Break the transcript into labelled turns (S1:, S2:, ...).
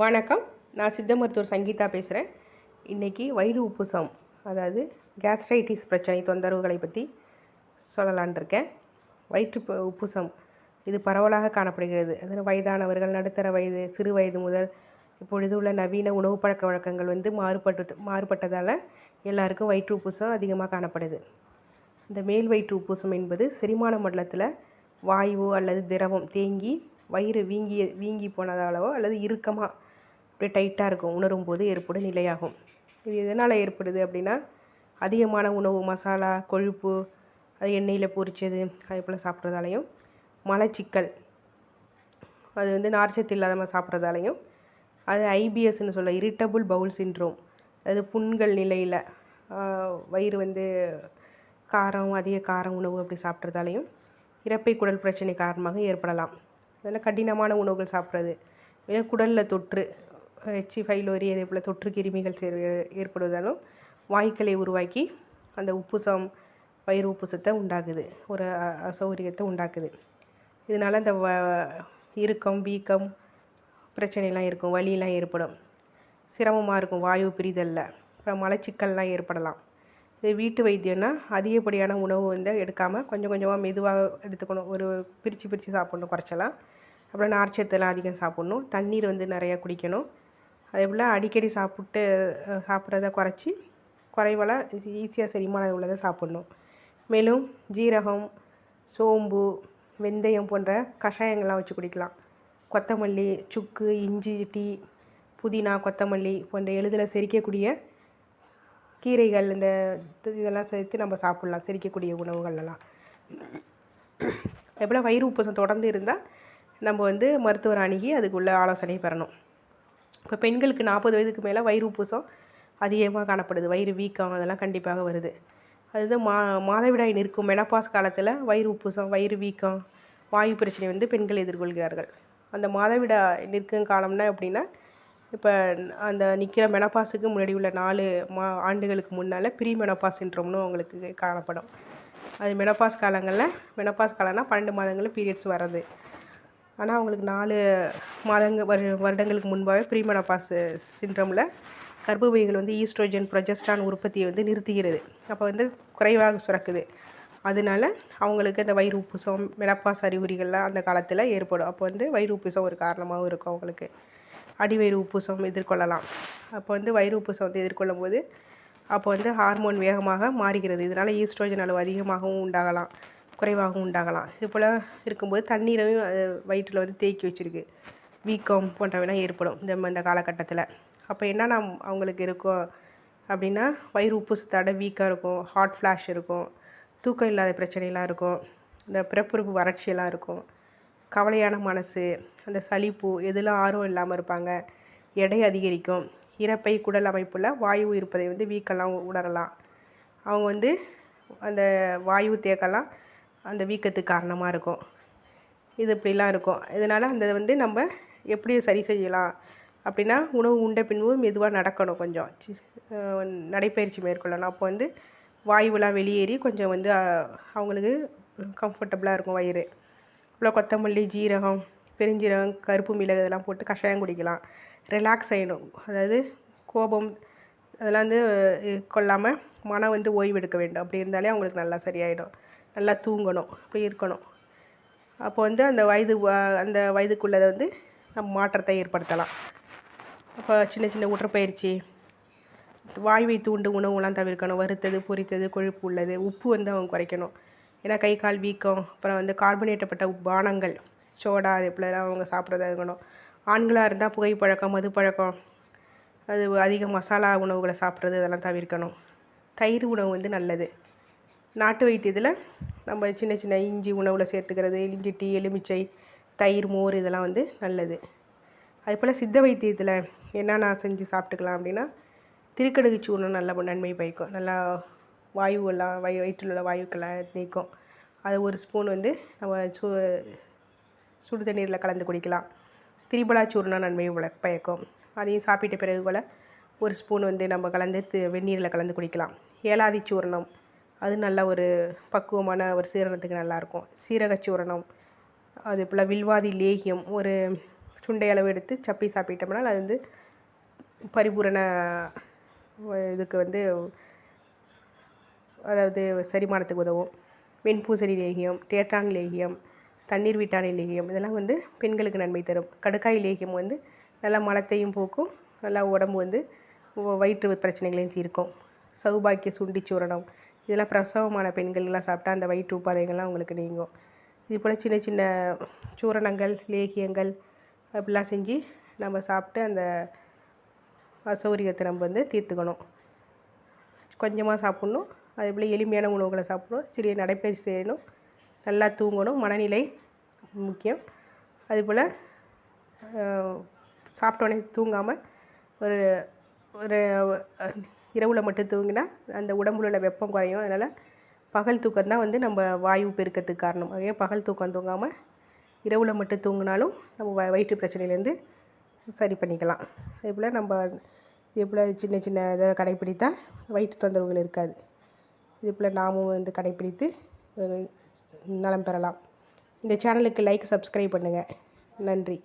S1: வணக்கம். நான் சித்த மருத்துவர் சங்கீதா பேசுகிறேன் இன்றைக்கி வயிறு உப்புசம் அதாவது கேஸ்ட்ரைட்டிஸ் பிரச்சனை தொந்தரவுகளை பற்றி சொல்லலான் இருக்கேன். வயிற்று உப்புசம் இது பரவலாக காணப்படுகிறது. அது வயதானவர்கள் நடுத்தர வயது சிறு வயது முதல் இப்பொழுது உள்ள நவீன உணவு பழக்க வழக்கங்கள் வந்து மாறுபட்டு மாறுபட்டதால் எல்லாருக்கும் வயிற்று உப்புசம் அதிகமாக காணப்படுது. இந்த மேல் வயிற்று உப்புசம் என்பது செரிமான மண்டலத்தில் வாயு அல்லது திரவம் தேங்கி வயிறு வீங்கி வீங்கி போனதாலவோ அல்லது இறுக்கமாக அப்படியே டைட்டாக இருக்கும். உணரும் போது ஏற்படும் நிலையாகும். இது எதனால் ஏற்படுது அப்படின்னா அதிகமான உணவு மசாலா கொழுப்பு அது எண்ணெயில் பொரிச்சது அதே போல் சாப்பிட்றதாலையும். மலச்சிக்கல் அது வந்து நார்ச்சத்து இல்லாத மாதிரி சாப்பிட்றதாலையும். அது ஐபிஎஸ்ன்னு சொல்ல இரிட்டபுள் பவுல் சின்ட்ரோம் அது புண்கள் நிலையில் வயிறு வந்து காரம் அதிக காரம் உணவு அப்படி சாப்பிட்றதாலையும் இறப்பை குடல் பிரச்சனை காரணமாக ஏற்படலாம். அதனால் கடினமான உணவுகள் சாப்பிட்றது. இல்லை குடலில் தொற்று ஹெச்சி ஃபைலோரி அதே போல் தொற்று கிருமிகள் சே ஏற்படுவதாலும் வாய்க்களை உருவாக்கி அந்த உப்புசம் வயிறு உப்புசத்தை உண்டாக்குது. ஒரு அசௌகரியத்தை உண்டாக்குது. இதனால் அந்த வ இறுக்கம் வீக்கம் பிரச்சனைலாம் இருக்கும் வலியெலாம் ஏற்படும். சிரமமாக இருக்கும் வாயு பிரிதலில். அப்புறம் மலச்சிக்கல்லாம் ஏற்படலாம். இது வீட்டு வைத்தியம்னா அதிகப்படியான உணவு வந்து எடுக்காமல் கொஞ்சம் கொஞ்சமாக மெதுவாக எடுத்துக்கணும். ஒரு பிரித்து பிரித்து சாப்பிட்ணும் குறைச்சலாம் அப்புறம் நார்ச்சத்தெல்லாம் அதிகம் சாப்பிட்ணும். தண்ணீர் வந்து நிறையா குடிக்கணும். அதே போல் அடிக்கடி சாப்பிட்டு சாப்பிட்றத குறைச்சி குறைவல ஈஸியாக செரிமானம் உள்ளதை சாப்பிட்ணும். மேலும் ஜீரகம் சோம்பு வெந்தயம் போன்ற கஷாயங்கள்லாம் வச்சு குடிக்கலாம். கொத்தமல்லி சுக்கு இஞ்சி டீ புதினா கொத்தமல்லி போன்ற எளிதில் செரிக்கக்கூடிய கீரைகள் இந்த இது- இதெல்லாம் சேர்த்து நம்ம சாப்பிட்லாம் செரிக்கக்கூடிய உணவுகள்லாம் அதே போல் வயிறு உப்புசம் தொடர்ந்து இருந்தால் நம்ம வந்து மருத்துவர் அணுகி அதுக்குள்ளே ஆலோசனை பெறணும். இப்போ பெண்களுக்கு நாற்பது வயதுக்கு மேலே வயிறு பூசம் அதிகமாக காணப்படுது. வயிறு வீக்கம் அதெல்லாம் கண்டிப்பாக வருது. அதுதான் மா மாதவிடாய் நிற்கும் மெனப்பாஸ் காலத்தில் வயிறு உப்புசம் வயிறு வீக்கம் வாயு பிரச்சனை வந்து பெண்கள் எதிர்கொள்கிறார்கள். அந்த மாதவிடாய் நிற்கும் காலம்னா எப்படின்னா இப்போ அந்த நிற்கிற மெனப்பாஸுக்கு முன்னாடி உள்ள நாலு மா ஆண்டுகளுக்கு முன்னால் ப்ரீ மெனப்பாஸ் சின்ட்ரோம்னு அவங்களுக்கு காணப்படும். அது மெனப்பாஸ் காலங்களில் மெனப்பாஸ் காலம்னா பன்னெண்டு மாதங்களில் பீரியட்ஸ் வர்றது. ஆனால் அவங்களுக்கு நாலு மாதங்கள் வரு வருடங்களுக்கு முன்பாகவே ப்ரீமெனபாஸ் சிண்ட்ரமில் கர்ப்பப்பைகள் வந்து ஈஸ்ட்ரோஜன் ப்ரொஜெஸ்டான் உற்பத்தியை வந்து நிறுத்துகிறது. அப்போ வந்து குறைவாக சுரக்குது. அதனால அவங்களுக்கு அந்த வயிறு உப்புசம் மெனப்பாஸ் அறிகுறிகள்லாம் அந்த காலத்தில் ஏற்படும். அப்போ வந்து வயிறு உப்புசம் ஒரு காரணமாகவும் இருக்கும் அவங்களுக்கு. அடிவயிறு உப்புசம் எதிர்கொள்ளலாம். அப்போ வந்து வயிறு உப்புசம் வந்து எதிர்கொள்ளும் போது அப்போ வந்து ஹார்மோன் வேகமாக மாறுகிறது. இதனால் ஈஸ்ட்ரோஜன் அளவு அதிகமாகவும் உண்டாகலாம். குறைவாகவும் உண்டாகலாம். இது போல் இருக்கும்போது தண்ணீரையும் வயிற்றில் வந்து தேக்கி வச்சிருக்கு. வீக்கம் போன்றவைலாம் ஏற்படும் இந்த இந்த காலகட்டத்தில். அப்போ என்னென்ன அவங்களுக்கு இருக்கும் அப்படின்னா வயிறு உப்பு சுத்தாட வீக்காக இருக்கும் ஹாட் ஃப்ளாஷ் இருக்கும் தூக்கம் இல்லாத பிரச்சனைலாம் இருக்கும் இந்த பிறப்புறுப்பு வறட்சியெல்லாம் இருக்கும் கவலையான மனசு அந்த சலிப்பு எதெல்லாம் ஆர்வம் இல்லாமல் இருப்பாங்க எடை அதிகரிக்கும் இறப்பை குடல் அமைப்பில் வாயு இருப்பதை வந்து வீக்கெல்லாம் உணரலாம். அவங்க வந்து அந்த வாயு தேக்கலாம் அந்த வீக்கத்துக்கு காரணமாக இருக்கும். இது இப்படிலாம் இருக்கும். இதனால் அந்த வந்து நம்ம எப்படி சரி செய்யலாம்? அப்படின்னா உணவு உண்ட பின்பு மெதுவாக நடக்கணும் கொஞ்சம். நடைப்பயிற்சி மேற்கொள்ளணும். அப்போ வந்து வாயுவெலாம் வெளியேறி கொஞ்சம் வந்து அவங்களுக்கு கம்ஃபர்டபுளாக இருக்கும் வயிறு. இவ்வளோ கொத்தமல்லி ஜீரகம் பெருஞ்சீரகம் கருப்பு மிளகு இதெல்லாம் போட்டு கஷாயம் குடிக்கலாம். ரிலாக்ஸ் ஆகிடும் அதாவது கோபம் அதெல்லாம் வந்து கொள்ளாமல் மனம் வந்து ஓய்வு எடுக்க வேண்டும். அப்படி இருந்தாலே அவங்களுக்கு நல்லா சரியாயிடும். நல்லா தூங்கணும் அப்படி இருக்கணும். அப்போ வந்து அந்த வயது வ- அந்த வயதுக்குள்ளதை வந்து நம்ம மாற்றத்தை ஏற்படுத்தலாம். அப்போ சின்ன சின்ன உடற்பயிற்சி வாய்வை தூண்டும் உணவுலாம் தவிர்க்கணும். வறுத்தது பொரித்தது கொழுப்பு உள்ளது உப்பு வந்து அவங்க குறைக்கணும். ஏன்னா கை கால் வீக்கம் அப்புறம் வந்து கார்பனேட்டப்பட்ட பானங்கள் சோடா அது போல் அவங்க சாப்பிட்றதா இருக்கணும். ஆண்களாக இருந்தால் புகைப்பழக்கம் மது பழக்கம் அது அதிக மசாலா உணவுகளை சாப்பிட்றது இதெல்லாம் தவிர்க்கணும். தயிர் உணவு வந்து நல்லது. நாட்டு வைத்தியத்தில் நம்ம சின்ன சின்ன இஞ்சி உணவில் சேர்த்துக்கிறது இஞ்சி டீ எலுமிச்சை தயிர் மோர் இதெல்லாம் வந்து நல்லது. அதுபோல் சித்த வைத்தியத்தில் என்னென்ன செஞ்சு சாப்பிட்டுக்கலாம் அப்படின்னா திருக்கடுகு சூர்ணம் நல்ல நன்மை பயக்கும். நல்லா வாயுவெல்லாம் வய வயிற்றில் உள்ள வாயுக்கெல்லாம் நீக்கும். அது ஒரு ஸ்பூன் வந்து நம்ம சு சுடு தண்ணீரில் கலந்து குடிக்கலாம். திரிபலா சூர்ணம் நன்மை பயக்கும். அதையும் சாப்பிட்ட பிறகு போல் ஒரு ஸ்பூன் வந்து நம்ம கலந்து வெந்நீரில் கலந்து குடிக்கலாம். ஏலாதி சூர்ணம் அது நல்ல ஒரு பக்குவமான ஒரு சீரணத்துக்கு நல்லாயிருக்கும். சீரக சூரணம் அதே போல் வில்வாதி லேகியம் ஒரு சுண்டை அளவு எடுத்து சப்பி சாப்பிட்டோம்னால் அது வந்து பரிபூரண இதுக்கு வந்து அதாவது செரிமானத்துக்கு உதவும். வெண்பூசணி லேகியம் தேட்டான் லேகியம் தண்ணீர் வீட்டாணி லேகியம் இதெல்லாம் வந்து பெண்களுக்கு நன்மை தரும். கடுக்காய் லேகியம் வந்து நல்லா மலத்தையும் போக்கும் நல்லா உடம்பு வந்து வயிற்று பிரச்சனைகளையும் தீர்க்கும். சௌபாக்கிய சுண்டி சூரணம் இதெல்லாம் பிரசவமான பெண்கள்லாம் சாப்பிட்டா அந்த வயிற்று உபாதைகள்லாம் உங்களுக்கு நீங்கும். இது போல் சின்ன சின்ன சூரணங்கள் லேகியங்கள் அப்படிலாம் செஞ்சு நம்ம சாப்பிட்டு அந்த அசௌரியத்தை நம்ம வந்து தீர்த்துக்கணும். கொஞ்சமாக சாப்பிட்ணும். அதே போல் எளிமையான உணவுகளை சாப்பிடணும். சிறிய நடைப்பயிற்சி செய்யணும். நல்லா தூங்கணும். மனநிலை முக்கியம். அதுபோல் சாப்பிட்டோன்னே தூங்காமல் ஒரு ஒரு இரவில் மட்டும் தூங்கினா அந்த உடம்புல உள்ள வெப்பம் குறையும். அதனால் பகல் தூக்கம் தான் வந்து நம்ம வாயு பெருக்கத்துக்கு காரணம். அதே பகல் தூக்கம் தூங்காமல் இரவில் மட்டும் தூங்கினாலும் நம்ம வ வயிற்று பிரச்சனையிலேருந்து சரி பண்ணிக்கலாம். அதே போல் நம்ம இதே போல் சின்ன சின்ன இதை கடைப்பிடித்தால் வயிற்று தொந்தரவுகள் இருக்காது. இதே போல் நாமும் வந்து கடைப்பிடித்து நலம் பெறலாம். இந்த சேனலுக்கு லைக் சப்ஸ்கிரைப் பண்ணுங்கள் நன்றி.